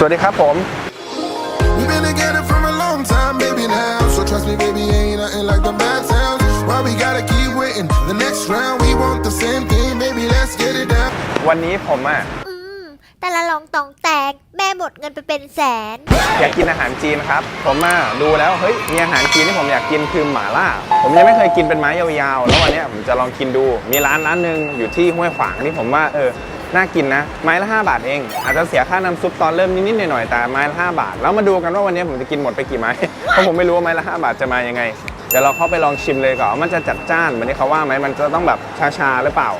สวัสดีครับผม We've been together for a long time, baby, now. So trust me, baby, ain't nothing like the bad sounds. Why we gotta keep waiting? The next round, we want the same thing, baby, let's get it down. วันนี้ผมอะ อืม แต่ละลองตองแตก แม่หมดเงินไปเป็นแสน อยากกินอาหารจีนครับ ผมมาดูแล้วเฮ้ยมีอาหารจีนที่ผมอยากกินคือหม่าล่า ผมยังไม่เคยกินเป็นไม้ยาวๆ แล้ววันเนี้ยผมจะลองกินดู มีร้านร้านหนึ่งอยู่ที่ห้วยขวางที่ผมว่าเออ น่ากินนะ ไม้ละ 5 บาทเอง อาจจะเสียค่าน้ำซุปตอนเริ่มนิดๆหน่อยๆ แต่ไม้ละ 5 บาท แล้วมาดูกันว่าวันนี้ผมจะกินหมดไปกี่ไม้ เพราะผมไม่รู้ว่าไม้ละ 5 บาทจะมายังไง เดี๋ยวเราเข้าไปลองชิมเลยก่อนว่ามันจะจัดจ้านเหมือนที่เขาว่าไหมมันจะต้องแบบชาๆหรือเปล่า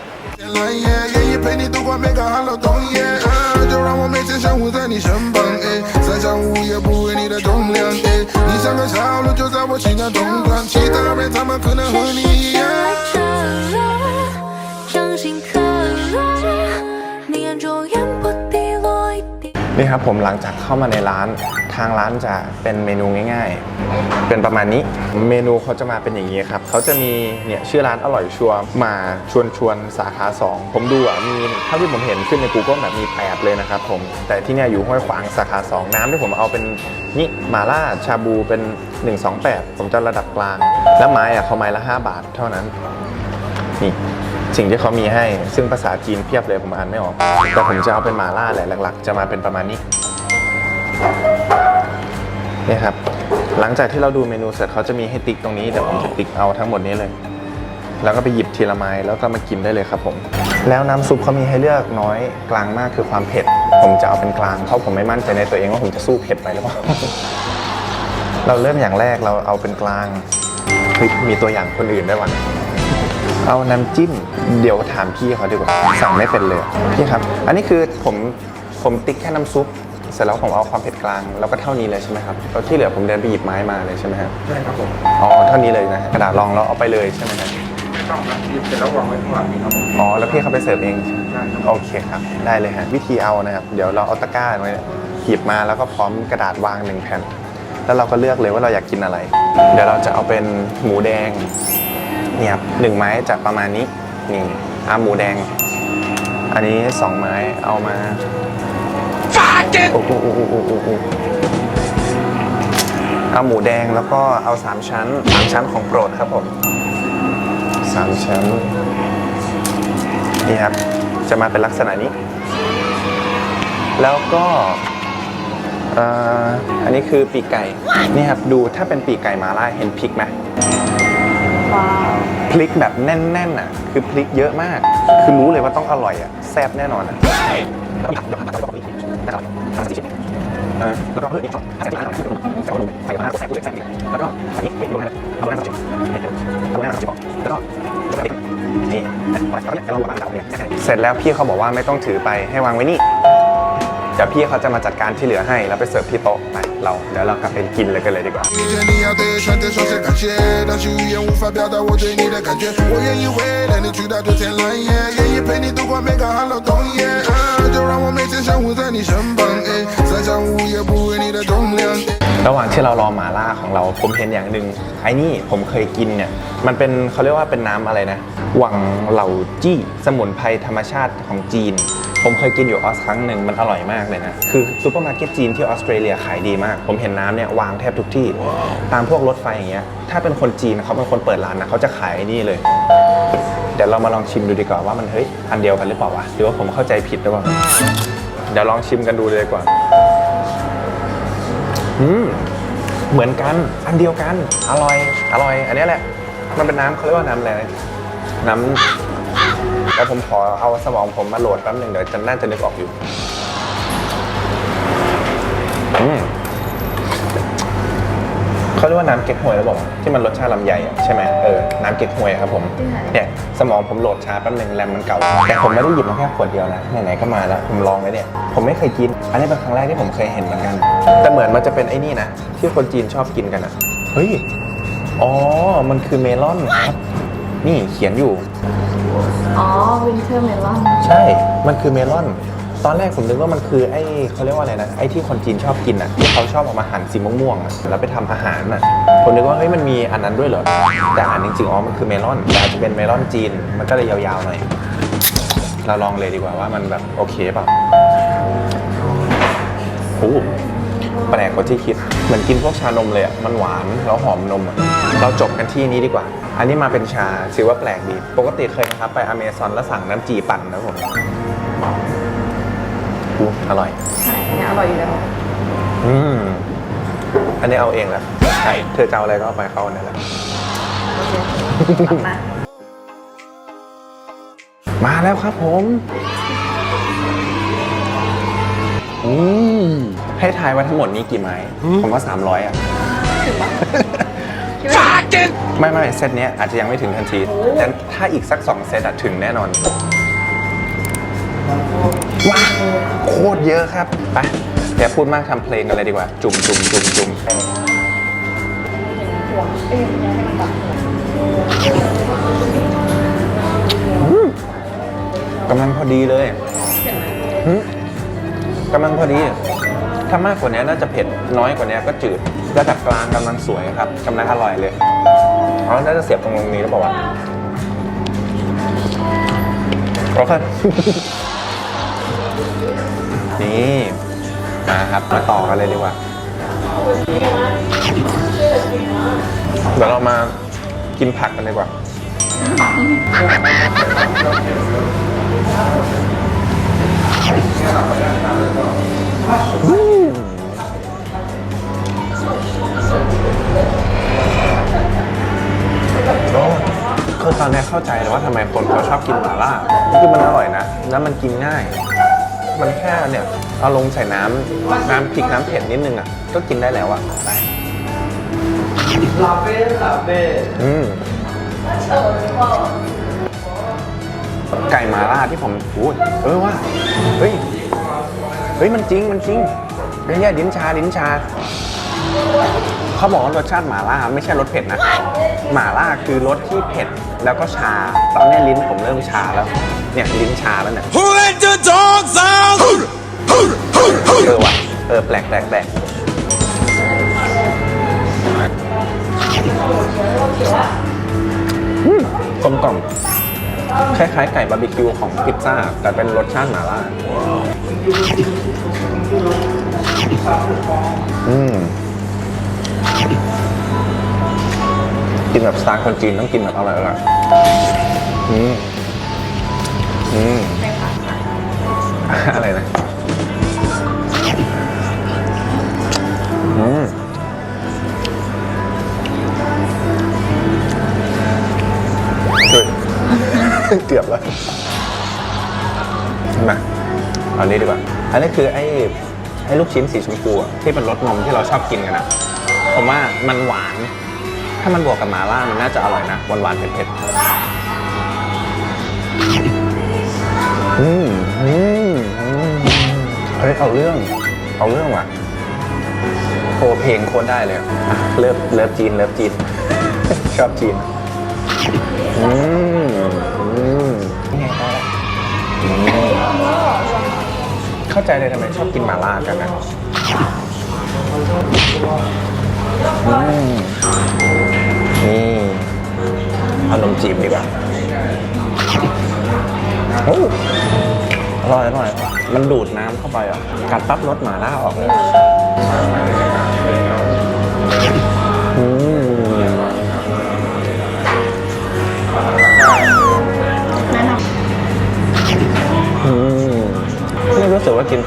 Like, yeah, yeah, you陪你度过每个寒冷冬夜，啊，就让我每天生活在你身旁，哎，三餐午夜不为你的重量，哎，你像个小鹿就在我心脏中断，其他人他们可能和你 นี่ครับผมหลังจากเข้ามาในร้าน ทางร้านจะเป็นเมนูง่ายๆ เป็นประมาณนี้ เมนูเขาจะมาเป็นอย่างนี้ครับเขาจะมีเนี่ยชื่อร้านอร่อยชัวร์มาชวนชวนสาขา 2 ผมดูอะมีเท่าที่ผมเห็นขึ้นใน Google แบบมี 8 เลยนะครับผมแต่ที่เนี่ยอยู่ห้วยขวางสาขา 2 น้ำที่ผมเอาเป็นนี่มาล่าชาบูเป็น 128 ผมจะระดับกลาง แล้วไม้อะเขาไม้ละ 5 บาทเท่านั้นนี่ สิ่งที่เขามีให้ ซึ่งภาษาจีนเพียบเลยผมอ่านไม่ออก แต่ผมจะเอาเป็นหมาล่าแหละหลักๆ จะมาเป็นประมาณนี้นี่ครับ หลังจากที่เราดูเมนูเสร็จเขาจะมีให้ติ๊กตรงนี้เดี๋ยวผมจะติ๊กเอาทั้งหมดนี้เลย แล้วก็ไปหยิบทีละไม้แล้วก็มากินได้เลยครับผม แล้วน้ำซุปเขามีให้เลือกน้อยกลางมากคือความเผ็ด ผมจะเอาเป็นกลางเพราะผมไม่มั่นใจในตัวเองว่าผมจะสู้เผ็ดไปหรือเปล่า เราเริ่มอย่างแรกเราเอาเป็นกลางเฮ้ยมีตัวอย่างคนอื่นได้วยวัน เอาน้ำจิ้ม เดี๋ยวถามพี่เขาดีกว่า สั่งไม่เป็นเลยพี่ครับ อันนี้คือผมผมติ๊กแค่น้ำซุป เสร็จแล้วผมเอาความเผ็ดกลาง แล้วก็เท่านี้เลยใช่ไหมครับแล้วที่เหลือผมเดินไปหยิบไม้มาเลยใช่ไหมครับใช่ครับผมอ๋อเท่านี้เลยนะฮะกระดาษรองแล้วเอาไปเลยใช่ไหมครับไม่ต้องครับหยิบเสร็จแล้ววางไว้ข้างหลังนี่ครับอ๋อแล้วพี่เขาไปเสิร์ฟเองใช่โอเคครับ ได้เลยฮะวิธีเอานะครับ เดี๋ยวเราเอาตะกร้าไว้หยิบมาแล้วก็พร้อมกระดาษวางหนึ่งแผ่น แล้วเราก็เลือกเลยว่าเราอยากกินอะไร เดี๋ยวเราจะเอาเป็นหมูแดง เนี่ยครับหนึ่งไม้จะประมาณนี้นี่อาหมูแดง อันนี้สองไม้เอามาโอ้โหโอ้โหโอ้โหโอ้โหเอาหมูแดงแล้วก็เอาสามชั้นสามชั้นของโปรดครับผมสามชั้นนี่ครับจะมาเป็นลักษณะนี้ แล้วก็เอ่ออันนี้คือปีกไก่นี่ครับดูถ้าเป็นปีกไก่มาล่าเห็นพริกไหม พริกแบบแน่นๆอะ คือพริกเยอะมาก คือรู้เลยว่าต้องอร่อยอะ แซ่บแน่นอนอะแล้วก็เพิ่มอีกห้าสิบห้าแต่ว่าใส่มาใส่กูเลยใส่อีกแล้วก็อันนี้ไม่รู้นะเอาหน้าสิบเอาหน้าสิบแล้วก็นี่เราวาเราเนี่ยเสร็จแล้วพี่เขาบอกว่าไม่ต้องถือไปให้วางไว้นี่ ดี๋ยวพี่เขาจะมาจัดการที่เหลือให้ แล้วไปเสิร์ฟที่โต๊ะไปเรา เดี๋ยวเรากลับไปกินเลยกันเลยดีกว่า 遇见你要对穿的双手感谢，当时语言无法表达我对你的感觉，我愿意为了你去到九天蓝夜，愿意陪你度过每个寒冷冬夜，啊，就让我每天生活在你身旁，哎，三餐午夜不为你的重量。哎 ระหว่างที่เรารอหมาล่าของเราผมเห็นอย่างหนึ่งไอ้นี่ผมเคยกินเนี่ยมันเป็นเขาเรียกว่าเป็นน้ำอะไรนะหวังเหล่าจี้สมุนไพรธรรมชาติของจีน ผมเคยกินอยู่ออสครั้งหนึ่งมันอร่อยมากเลยนะ คือซูเปอร์มาร์เก็ตจีนที่ออสเตรเลียขายดีมาก ผมเห็นน้ำเนี่ยวางแทบทุกที่ ตามพวกรถไฟอย่างเงี้ยถ้าเป็นคนจีนเขาเป็นคนเปิดร้านนะเขาจะขายนี่เลย เดี๋ยวเรามาลองชิมดูดีกว่าว่ามันเฮ้ยอันเดียวกันหรือเปล่าวะหรือว่าผมเข้าใจผิดหรือเปล่าเดี๋ยวลองชิมกันดูเลยดีกว่าอืมเหมือนกันอันเดียวกันอร่อยอร่อย อันนี้แหละ มันเป็นน้ำเขาเรียกว่าน้ำอะไรน้ำ แล้วผมขอเอาสมองผมมาโหลดแป๊บหนึ่งเดี๋ยวจะน่าจะนึกออกอยู่อืมเขาเรียกว่าน้ำเก๊กฮวยหรือเปล่าที่มันรสชาติลำไยอะใช่ไหมเออ น้ำเก๊กฮวยครับผมเนี่ยสมองผมโหลดช้าแป๊บหนึ่งแรมมันเก่า แต่ผมไม่ได้หยิบมาแค่ขวดเดียวนะไหนๆก็มาแล้วผมลองไว้เนี่ยผมไม่เคยกิน อันนี้เป็นครั้งแรกที่ผมเคยเห็นเหมือนกัน แต่เหมือนมันจะเป็นไอ้นี่นะที่คนจีนชอบกินกันอะเฮ้ยอ๋อมันคือเมลอนครับ นี่เขียนอยู่ อ๋อวินเทอร์เมลอนใช่ มันคือเมลอน ตอนแรกผมนึกว่ามันคือไอ้เขาเรียกว่าอะไรนะ ไอ้ที่คนจีนชอบกินอะที่เขาชอบเอามาหั่นสีม่วงๆอะแล้วไปทำอาหารอะผมนึกว่าเฮ้ยมันมีอันนั้นด้วยเหรอ แต่อ่านจริงๆ อ๋อ มันคือเมลอนแต่อาจจะเป็นเมลอนจีน มันก็เลยยาวๆหน่อย เราลองเลยดีกว่าว่ามันแบบโอเคเปล่าโอ้โหแปลกกว่าที่คิด เหมือนกินพวกชานมเลยอะ มันหวานแล้วหอมนมอะ เราจบกันที่นี้ดีกว่า อันนี้มาเป็นชาถือว่าแปลกดี ปกติเคยนะครับไปอเมซอนแล้วสั่งน้ำจีปั่นนะผมอู้อร่อย ใช่อันนี้อร่อยอยู่แล้ว อืม อันนี้เอาเองแหละใช่เธอจะเอาอะไรก็เอาไปเขาเนี่ยแหละตัดมามาแล้วครับผม อืม ให้ทายว่าทั้งหมดนี้กี่ไม้ ผมว่า 300 อะ ถึงปะคิดว่าไม่ไม่เซตเนี้ยอาจจะยังไม่ถึงทันทีแต่ถ้าอีกสัก 2 เซตอะถึงแน่นอน ว้าโคตรเยอะครับ ไปอย่าพูดมากทำเพลงกันเลยดีกว่า จุ่มจุ่มจุ่มจุ่มห่วงเอ้ยยังให้มันตัดหัวกำลังพอดีเลยเห็นไหมหึกำลังพอดี ถ้ามากกว่านี้น่าจะเผ็ดน้อยกว่านี้ก็จืดระดับกลางกำลังสวยครับกำลังอร่อยเลยอ๋อน่าจะเสียบตรงตรงนี้หรือเปล่าวะโอเคนี่มาครับมาต่อกันเลยดีกว่าเดี๋ยวเรามากินผักกันดีกว่า คือตอนนี้เข้าใจเลยว่าทำไมคนเขาชอบกินหม่าล่าคือมันอร่อยนะ แล้วมันกินง่าย มันแค่เนี่ยเอาลงใส่น้ำน้ำพริกน้ำเผ็ดนิดนึงอะ ก็กินได้แล้วอะลาเป้ลาเป้อืม ไก่หมาล่าที่ผมพูดเออว่า เฮ้ย เฮ้ย มันจริง มันจริงไม่ใช่ลิ้นชาลิ้นชา เขาบอกว่ารสชาติหมาล่าไม่ใช่รสเผ็ดนะ หมาล่าคือรสที่เผ็ดแล้วก็ชา ตอนนี้ลิ้นผมเริ่มชาแล้ว เนี่ยลิ้นชาแล้วเนี่ย Who let the dogs out? เออว่ะ เออแปลกแปลกแปลกอืมกลมกล่อม คล้ายๆไก่บาร์บีคิวของพิซซ่า แต่เป็นรสชาติหม่าล่าอืมกินแบบสไตล์คนจีนต้องกินแบบอร่อยๆอืมอืมอะไรนะ เกือบแล้วมาเอานี้ดีกว่า อันนี้คือไอ้ไอ้ลูกชิ้นสีชมพูอะที่เป็นรสนมที่เราชอบกินกันอะผมว่ามันหวาน ถ้ามันบวกกับหมาล่ามันน่าจะอร่อยนะหวานหวานๆเผ็ดๆอืมอืมอืมเฮ้ยเอาเรื่อง เอาเรื่องว่ะโอเพลงโคตรได้เลยอะเลิฟเลิฟจีนเลิฟจีน ชอบจีน อืม เข้าใจเลยทำไมชอบกินหมาล่ากันนะอืมนี่เอานมจีบดีกว่าโอ้อร่อยอร่อยมันดูดน้ำเข้าไปอะ กัดปั๊บรสหมาล่าออกเลย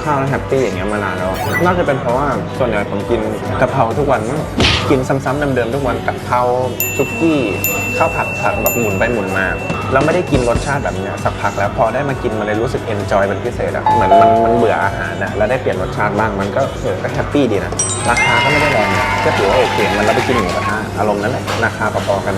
ข้าวแล้วแฮปปี้อย่างเงี้ยมานานแล้วอะน่าจะเป็นเพราะว่าส่วนใหญ่ผมกินกะเพราทุกวันมั้งกินซ้ำๆเดิมๆทุกวันกะเพราซุกี้ข้าวผัดผัดแบบหมุนไปหมุนมาแล้วไม่ได้กินรสชาติแบบเนี้ยสักพักแล้วพอได้มากินมันเลยรู้สึกเอนจอยเป็นพิเศษอะเหมือนมันมันเบื่ออาหารอะแล้วได้เปลี่ยนรสชาติบ้างมันก็เออก็แฮปปี้ดีนะราคาก็ไม่ได้แรงนะก็ถือว่าโอเคมันเราไปกินหมูกระทะอารมณ์นั้นแหละราคาพอๆกัน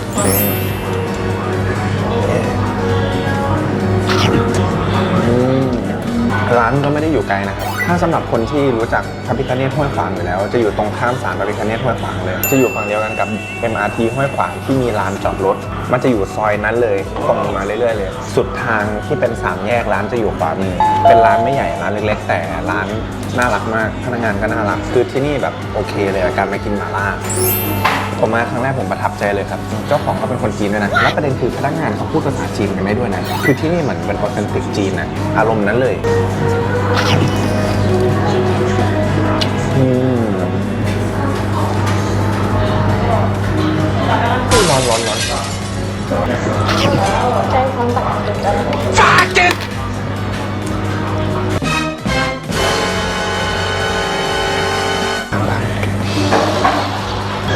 ร้านก็ไม่ได้อยู่ไกลนะครับ ถ้าสำหรับคนที่รู้จักพระพิคเนตห้วยขวางอยู่แล้ว จะอยู่ตรงข้ามศาลพระพิคเนตห้วยขวางเลย จะอยู่ฝั่งเดียวกันกับ MRT ห้วยขวางที่มีลานจอดรถ มันจะอยู่ซอยนั้นเลยตรงมาเรื่อยๆเลย สุดทางที่เป็นสามแยกร้านจะอยู่ขวามือเป็นร้านไม่ใหญ่ร้านเล็กๆ แต่ร้านน่ารักมาก พนักงานก็น่ารัก คือที่นี่แบบโอเคเลยการมากินหม่าล่าผมมาครั้งแรกผมประทับใจเลยครับ เจ้าของเขาเป็นคนจีนด้วยนะ แล้วประเด็นคือพนักงานเขาพูดภาษาจีนกันได้ด้วยนะ คือที่นี่เหมือนเป็นออเทนติกจีนนะ อารมณ์นั้นเลย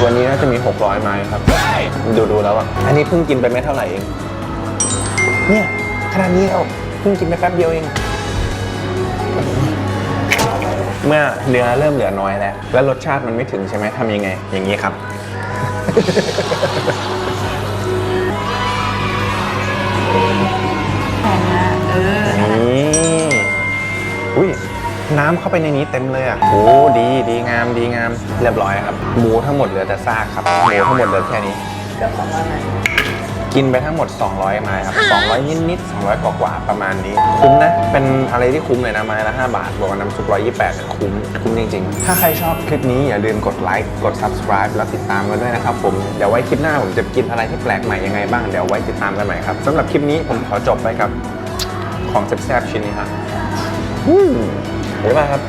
วันนี้น่าจะมี 600 ไม้ครับ ดูดูแล้วอะ อันนี้เพิ่งกินไปไม่เท่าไหร่เอง เนี่ยขนาดนี้แล้วเพิ่งกินไปแป๊บเดียวเอง เมื่อเนื้อเริ่มเหลือน้อยแล้ว แล้วรสชาติมันไม่ถึงใช่ไหมทำยังไง อย่างนี้ครับ แพงมากเออนี่อุ้ยน้ำเข้าไปในนี้เต็มเลยอะโอ้ดีดีงามดีงามเรียบร้อยครับหมูทั้งหมดเหลือแต่ซากครับหมูทั้งหมดเหลือแค่นี้เกือบสองร้อยไหม กินไปทั้งหมด 200 ไม้ครับ 200 นิดนิดๆ200 กว่ากว่าๆประมาณนี้ คุ้มนะ เป็นอะไรที่คุ้มเลยนะ ไม้ละ 5 บาท บวกกับน้ำซุป128เนี่ยคุ้ม คุ้มจริง ๆ ถ้าใครชอบคลิปนี้อย่าลืมกดไลค์ กด subscribe แล้วติดตามกันด้วยนะครับผม เดี๋ยวไว้คลิปหน้าผมจะกินอะไรที่แปลกใหม่ยังไงบ้าง เดี๋ยวไว้ติดตามกันใหม่ครับสำหรับคลิปนี้ผมขอจบไปกับของแซ่บๆชิ้นนี้ครับอืมบ๊ายบายครับ